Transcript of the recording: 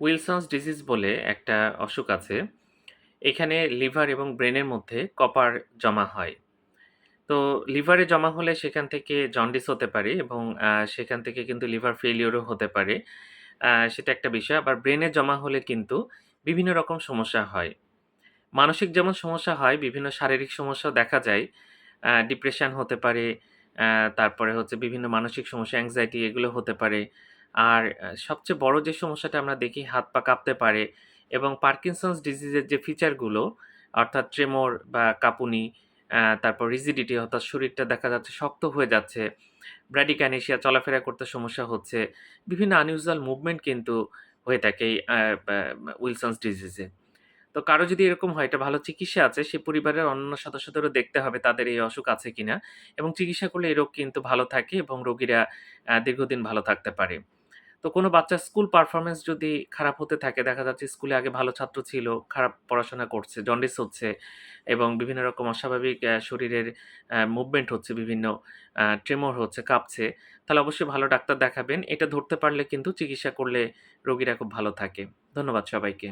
Wilson's disease বলে একটা অসুখ আছে। এখানে লিভার এবং ব্রেনের মধ্যে কপার জমা হয়। তো লিভারে জমা হলে সেখান থেকে জন্ডিস হতে পারে এবং সেখান থেকে কিন্তু লিভার ফেলিওরও হতে পারে। সেটা একটা বিষয়। আবার ব্রেনে জমা হলে কিন্তু বিভিন্ন রকম সমস্যা হয়। মানসিক যেমন সমস্যা হয়, বিভিন্ন শারীরিক সমস্যাও দেখা যায়। ডিপ্রেশন হতে পারে, তারপরে হচ্ছে বিভিন্ন মানসিক সমস্যা, অ্যাংজাইটি এগুলো হতে পারে। আর সবচেয়ে বড় যে সমস্যাটা আমরা দেখি হাত-পা কাঁপতে পারে এবং পার্কিনসনস ডিজিজ এর যে ফিচারগুলো অর্থাৎ ট্রেমর বা কাঁপুনি, তারপর রিজিডিটি অর্থাৎ শরীরটা দেখা যাচ্ছে শক্ত হয়ে যাচ্ছে। ব্র্যাডিকাইনেসিয়া চলাফেরা করতে সমস্যা হচ্ছে। বিভিন্ন আনইউজুয়াল মুভমেন্ট কিন্তু হয়ে থাকে এই ব্যা ডিজিজে। তো কারও যদি এরকম হয় এটা ভালো চিকিৎসা আছে, সে পরিবারের অন্যান্য সদস্যদেরও দেখতে হবে তাদের এই অসুখ আছে কিনা এবং চিকিৎসা করলে এই রোগ কিন্তু ভালো থাকে এবং রোগীরা দীর্ঘদিন ভালো থাকতে পারে। তো কোনো বাচ্চার স্কুল পারফরমেন্স যদি খারাপ হতে থাকে, দেখা যাচ্ছে স্কুলে আগে ভালো ছাত্র ছিল, খারাপ পড়াশোনা করছে, জন্ডিস হচ্ছে এবং বিভিন্ন রকম অস্বাভাবিক শরীরের মুভমেন্ট হচ্ছে বিভিন্ন ট্রেমর হচ্ছে, কাঁপছে, তাহলে অবশ্যই ভালো ডাক্তার দেখাবেন। এটা ধরতে পারলে কিন্তু চিকিৎসা করলে রোগীরা খুব ভালো থাকে। ধন্যবাদ সবাইকে।